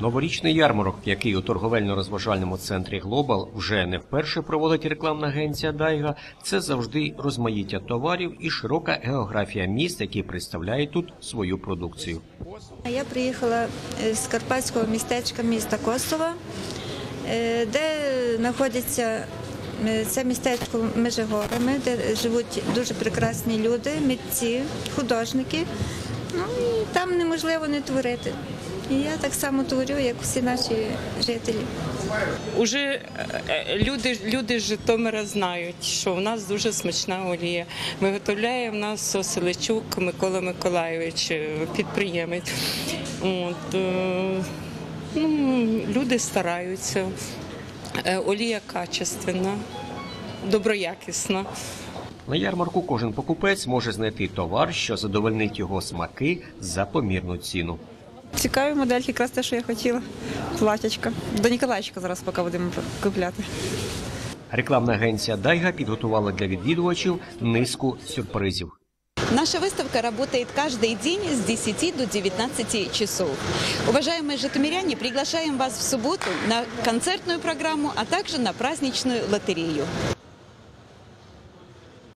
Новорічний ярмарок, який у торговельно-розважальному центрі Глобал вже не вперше проводить рекламна агенція Дайга, це завжди розмаїття товарів і широка географія міст, які представляють тут свою продукцію. Я приїхала е, з карпатського містечка міста Косова, е, де знаходиться е, це містечко між горами, де живуть дуже прекрасні люди, митці, художники. Ну і там неможливо не творити. І я так само творю, як всі наші жителі. Уже е, е, люди, люди з Житомира знають, що в нас дуже смачна олія. Виготовляє в нас Оселичук Микола Миколайович, е, підприємець. От, ну, люди стараються. Олія качественна, доброякісна. На ярмарку кожен покупець може знайти товар, що задовольнить його смаки за помірну ціну. Цікаві модельки, якраз те, що я хотіла. Платячка. До Ніколаївчика зараз поки будемо купляти. Рекламна агенція Дайга підготувала для відвідувачів низку сюрпризів. Наша выставка работает каждый день с 10 до 19 часов. Уважаемые житомиряне, приглашаем вас в субботу на концертную программу, а также на праздничную лотерею.